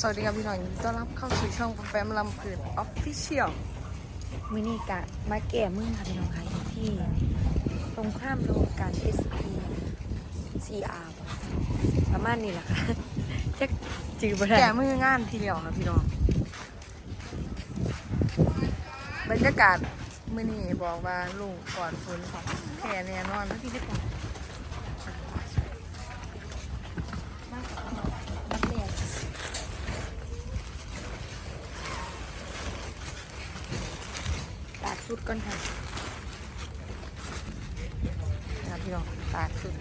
สวัสดีครับพี่น้องยินดีต้อนรับเข้าสู่ช่องแฟมลำพืนออฟฟิเชียลมินิกะมาแก่มือค่ะพี่น้องค่ะอยู่ที่ตรงข้ามโรงการ SP CR ป่ะประมาณนี้แหละค่ะจะจือบ่ได้แก่มืองานทีเดียวครับพี่น้อง บรรยากาศมื่อนี้บอกว่าลุงก่อนฝนของแค่แน่นอนแล้วพี่ได้ก่อน นักเรียน ตากชุดก่อนค่ะนะพี่น้องตากชุด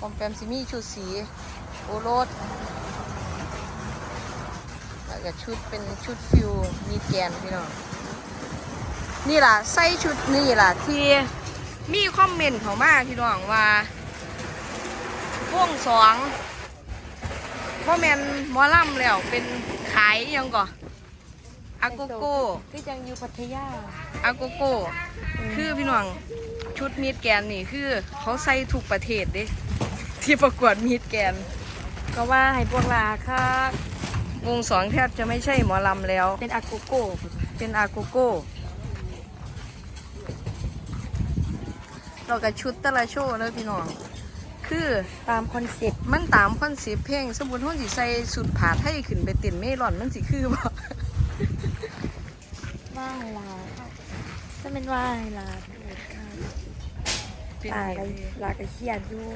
ปอมแปมซิมี่ชุดสีโอโรสแล้วก็ชุดเป็นชุดฟิวมีแกนพี่น้องนี่ล่ะใส่ชุดนี่ล่ะที่มีคอมเมนต์เขามากพี่น้องว่าพวงสองพ่อแมนมอลำแล้วเป็นขายยังก่อ อาโกโก้คือจังอยู่พัทยาอาโกโก้คือพี่น้องชุดมีดแกนนี่คือ เขาใส่ทุกประเทศเด้ที่ประกวดมีดแกน ก็ว่าให้พวกลาค่ะวงสองแทบจะไม่ใช่หมอลำแล้ว เป็นอากูโก้เป็นอาโกโก้เรากับชุดแต่ละโชว์เลยพี่น้องคือตามคอนเซ็ปต์มันตามคอนเซปต์เพลงสมมุติห้องสิใส่สุดผาดให้ขึ้นไปเต้นเมลอนมันสิคือบ่ ว่ายลาจะเป็นว่ายลาพูดค่ะเป็นลาไงกลากระเชียดอยู่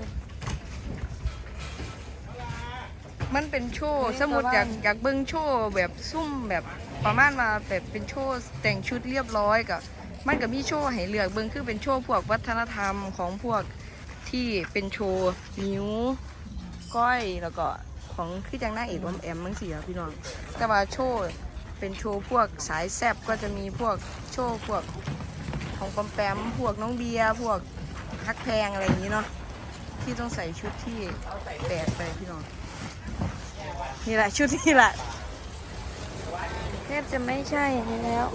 มันเป็นโชว์สมมติอยากอยากเบิ่งโชว์แบบซุ่มแบบประมาณว่าแบบเป็นโชว์แต่งชุดเรียบร้อยกับมันก็มีโชว์ให้เลือกเบิ่งคือเป็นโชว์พวกวัฒนธรรมของพวกที่เป็นโชว์นิ้วก้อยแล้วก็ของคือจังหน้าเอกอมแอมมั้งสิครับพี่น้องแต่ว่าโชว์ เป็นโชว์พวกสายแซบก็จะมีพวกโชว์พวกของปอมแปมพวกน้องเบียร์พวกฮักแพงอะไรอย่างนี้เนาะที่ต้องใส่ชุดที่แปลกไปพี่น้องนี่แหละชุดนี่แหละแทบจะไม่ใช่นนี้แล้ว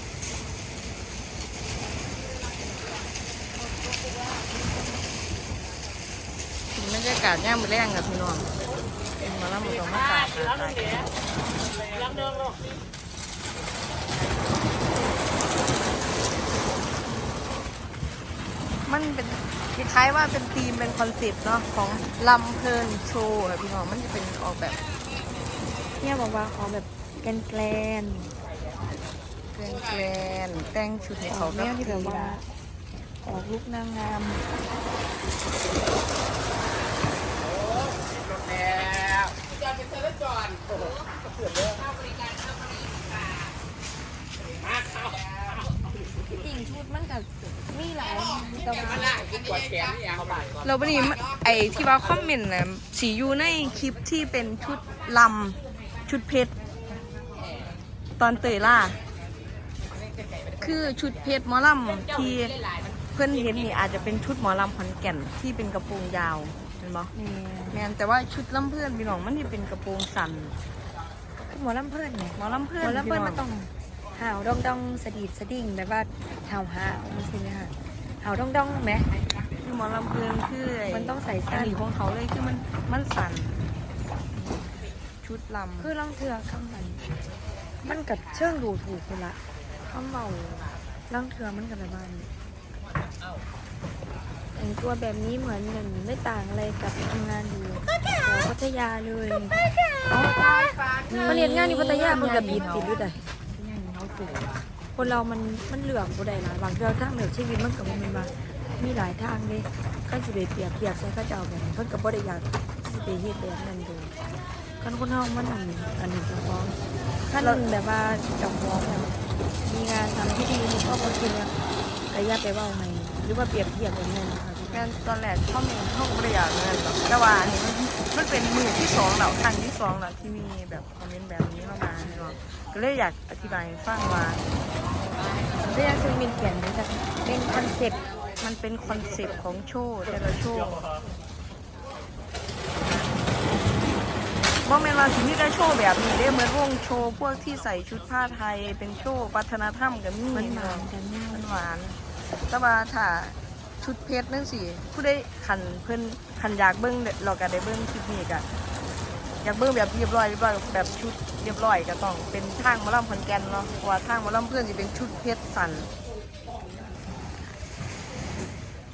บ รรยากาศย่ามมือแรงกับพี่น้องเป็นมาแล้วมันต้องมาตากหาตากมันเป็นคล้ายๆว่าเป็นธีมเป็นคอนเซ็ปต์เนาะของลำเพลินโชว์อะพี่น้องมันจะเป็นออกแบบ เนี่ยบอกว่าขอแบบแกนแกลนแกรนแกรนแต่งชุดให้ๆขอเขาแนวที่แบบว่าออกลุกนางงาม จริงชุดมันกับมีหลายแต่ว่าเราวันนี้มันไอที่ว่าคอมเมนต์นะสีอยู่ในคลิปที่เป็นชุดลำชุดเพชรตอนเตยล่า คือชุดเพชรหมอลำที่เพื่อนเห็นนี่อาจจะเป็นชุดหมอลำขอนแก่นที่เป็นกระโปรงยาว เห็นไหมนี่แมนแต่ว่าชุดลำเพื่อนพี่น้องมันที่เป็นกระโปรงสั้นคือหมอลำเพื่อนไงหมอลำหเพื่มอนอลำเพื่อนพี่มันต้องหาวดองดองสะดีดสะดิ่งแบบว่าหาวหาวมันสิไหมคะหาวดองดองไหมคือหมอลำเพื่อนคือไมันต้องใส่อัสั้นนนี้ของเขาเลยคือมันมันสั้นชุดลำคือล่องเถือข้างมันมันกับเชิงดูถูกคนละข้าเมาล่องเถือมันกับแบบว่าแตัวแบบนี้เหมือนหนึ่งไม่ต่างอะไรกับทำงานอยู่แถวพัทยาเลยมาเรียนงานอยู่พัทยามันกับปิดปิดด้วยใดคนเรามันมันเหลื่อมบ่ได้หลายบางเทื่อทางเหนือชีวิตมันกับมันมามีหลายทางเลยก็สิไปเปรียบเทียบใส่เข้าเจ้าแบบนั้นเพิ่นก็บ่ได้อยากสิไปเฮ็ดแบบนั้นดูคันคนเฮามันอันนี้อันนี้จะฟ้องคันแบบว่าจะฟ้องมีงานทำที่ดีมีครอบครัวกินแล้วก็อย่าไปว่าไงหรือว่าเปรียบเทียบแบบนั้นนะคะ แม่นตอนแรกเขามีเขาก็ไม่ได้อยากเงินหรอกแต่ว่าอันนี้มันมันเป็นมือที่สองแล้วครั้งที่สองแล้วที่มีแบบคอมเมนต์แบบนี้เข้ามาเนาะก็เลยอยากอธิบายให้ฟังว่าเรื่องซึ่งมินเขียนมันจะเป็นคอนเซ็ปต์มันเป็นคอนเซปต์ของโชว์แต่ละโชว์บ่แม่นว่าสิมีแต่โชว์แบบนี้เด้เหมือนวงโชว์พวกที่ใส่ชุดผ้าไทยเป็นโชว์วัฒนธรรมก็มีมันหวานกันมากมันหวานแต่ว่าถ้า ชุดเพชรนั่นสิผู้ได้ขันเพิ่อนขันอยากเบิ้งเราก็ได้เบิ้งคลิปนี้ก็อยากเบิ้งแบบเรียบร้อยเรียบร้อยแบบชุดเรียบร้อยก็ต้องเป็นทางมอลำขอนแกนเนาะเพราะว่าทางมอลำเพื่อนจะเป็นชุดเพชรสัน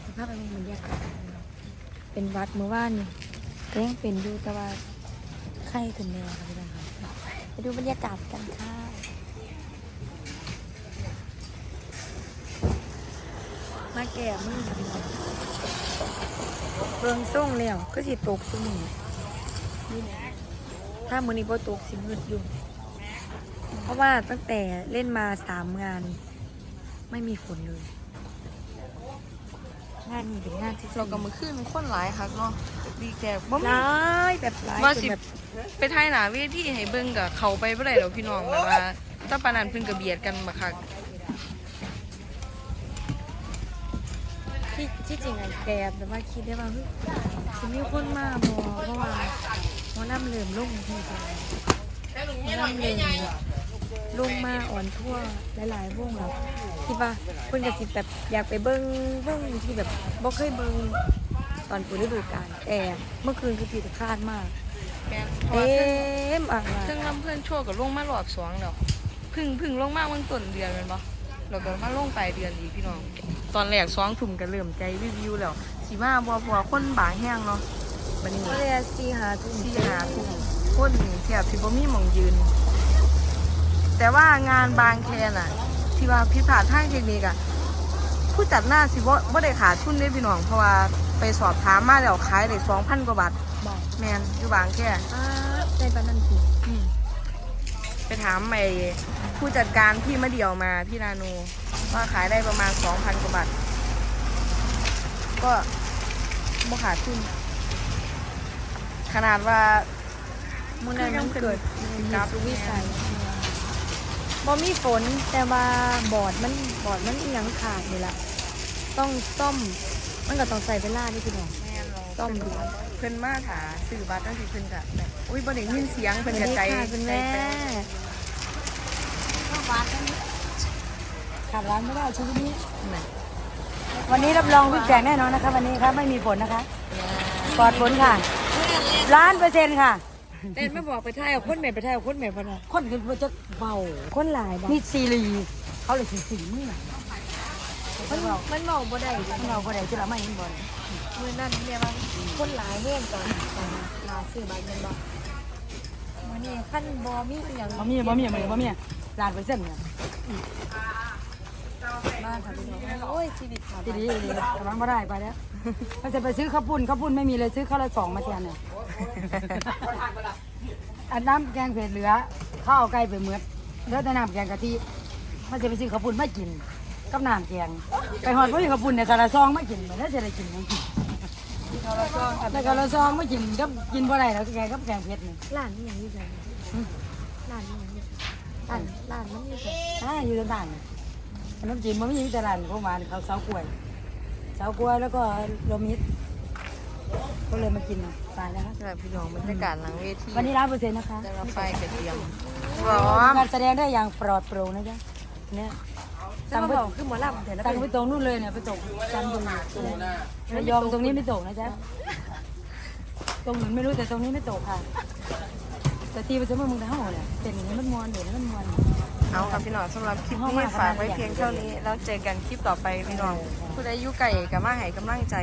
สภาพมันบรรยากาศเป็นวัดเมื่อวานนี่ก็ยังเป็นอยู่แต่ว่าไข้ขึ้นแน่ค่ะพี่น้องค่ะไปดูบรรยากาศกันค่ะ มาแก่มือพี่น้องเบิ่งส่งแล้วก็สิตกสมุนถ้ามือนี้พอตกสิมืดอยู่ เพราะว่าตั้งแต่เล่นมาสามงาน ไม่มีฝนเลย งานนี้เป็นงานที่เราก็มือขึ้นคนหลายคักเนาะดีแกบ่มีร้ายแบบร้ายว่าจสินแบบไปถ่ายหน้าเวทีให้เบิ่งก็เข้าไปบ่ได้ดอกพี่น้องแบบว่าถ้าปานนั้นเพิ่นก็เบียดกันบักคัก จริงอะแกแบบว่าคิดได้ว่าเฮ้ยจะมีคนมาบอเพราะว่าหมอลำเริ่มลงที่ไปหมอลำเริ่มแบบลงมาอ่อนทั่วหลายๆวงแล้วคิดว่าเพิ่นก็สิแบบอยากไปเบิ้งวงที่แบบบ่เคยเบิ้งตอนเปิดฤดูกาลแต่เมื่อคืนคือผีตะคาดมากแม่นเต็มอ่างมาซึ่งลำเพื่อนโชว์ก็ลงมารอบสองแล้วเพึ่งพึ่งลงมาเมื่อต้นเดือนแม่นบ่ แล้วก็มาลงปลายเดือนอีกพี่น้อง ตอนแรกสองทุ่มก็เริ่มใจวิววิวแล้วสิมาบ่เพราะว่าคนบางแห้งเนาะบัดนี้ก็เลยซีหาทุ่มที่หาทุ่มคนนี่แทบสิบ่มีหม่องยืน แต่ว่างานบางแคน่ะ ที่ว่าพิดพลาททางเทคนิคอะผู้จัดหน้าสิบ่บ่ได้ขาดทุนเด้พี่น้องเพราะว่าไปสอบถามมาแล้วขายได้2,000กว่าบาทบอกแม่นอยู่บางแคอ่าใจปานนันทีอืม ไปถามไอ้ผู้จัดการพี่มะเดี่ยวมาพี่นาโนว่าขายได้ประมาณ2,000กว่าบาท ก็บ่ขาดทุนขนาดว่ามูนันมันเกิดครัเหบตุวิสัยบ่มีฝนแต่ว่าบอร์ดมันบอร์ดมันอีหยังขาดนี่ละต้องซ่อมมันก็ต้องใส่เวลานี่พี่น้องแม่นเราซ่อมดูเพิ่นมาถาสื่อบัตรตั้งแต่เพิ่นกะแบบ อุ้ยบ่ได้ยินเสียงเพิ่นกะใจค่ะคุณแม่ใจแป้งขาดร้านไม่ได้ชีวิตนี้น่ะวันนี้รับรองวิกแจกแน่นอนนะคะ วันนี้ครับไม่มีฝนนะคะปลอดฝนค่ะล้านเปอร์เซ็นต์ค่ะเต้นไม่บอกไปท่ายเอาคนเหม็นไปท่ายเอาคนเหม็นพอนะคนคือมันจะเบาคนหลายบ่มีซีรีเขาเลยสีสีนี่มันมันบอกบ่ได้มันเราก็ได้ที่เราไม่เห็นบอลมือนั่นเนี่ยว่าคนหลายแห้งตอนตอนลาซื้อใบเงินบ่วั นนี้ขั้นบ่มีอีหยังบ่มีบ่มีบ่มีล้านเปอร์เซ็นต์เนี่ยบ้านค่ะพี่น้องโอ้ยชีวิตค่ะทีดีดีระวังไม่ได้ไปแล้วเราจะไปซื้อข้าวปุ้นข้าวปุ้นไม่มีเลยซื้อข้าวละสองมาแทนเนี่ยอันน้ำแกงเผ็ดเหลือข้าวไก่ไปเหมือดเหลือแต่น้ำแกงกะทิมันจะไปซื้อข้าวปุ้นไม่กินกับน้ำแกงไปหอดพวกข้าวปุ้นเนี่ยกะละซองไม่กินมันน่าจะได้กิน ยังกินแล้วก็เราซองไม่กินก็กินบ่ได้แล้วแกงกับแกงเผ็ดนี่ร้านนี่ยังอยู่ไสร้านนี่ยังอยู่ไสร้านร้านมันอยู่ไสอ่าอยู่ต่างๆขนมจีนมันไม่มีแต่ร้านพวกมันเขาเสากล้วยเสากล้วยแล้วก็โรวมมิตรก็เลยมากินนะตายแล้วครับแบบพี่น้องบรรยากาศหลังเวทีวันนี้ร้านเปอร์เซ็นต์นะคะแต่เราไฟกระเทียมพร้อมการแสดงได้อย่างปลอดโปร่งนะจ๊ะเนี่ย แต่มาบอกคือหมอลำแต่ละสั่งไปตรงนู่นเลยเนี่ยไปตกจันทบุรีระยองตรงนี้ไม่ตกนะจ๊ะตรงอื่นไม่รู้แต่ตรงนี้ไม่ตกค่ะ แต่ตีไปจะเมื่อมึงเท่าเนี่ยเป็นอย่างนี้มันมวนเดี๋ยวนี้มันมวนเอาครับพี่น้องสำหรับคลิปนี้ฝากไว้เพียงเท่านี้แล้วเจอกันคลิปต่อไปพี่น้องผู้ใดอยุ่ไก่กับมาให้กำลังใจ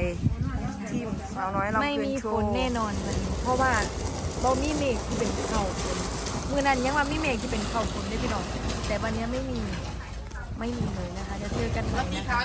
ทีมสาวน้อยเราไม่เพื่อนมีโชฝนว์แน่นอนวันนี้เพราะว่าบ่มีเมฆที่เป็นเข่าฝนมือนั้นยังว่ามีเมฆที่เป็นเข่าฝนด้วยพี่น้องแต่วันนี้ไม่มี ไม่มีเลยนะคะจะเจอกันใหม่นะคะ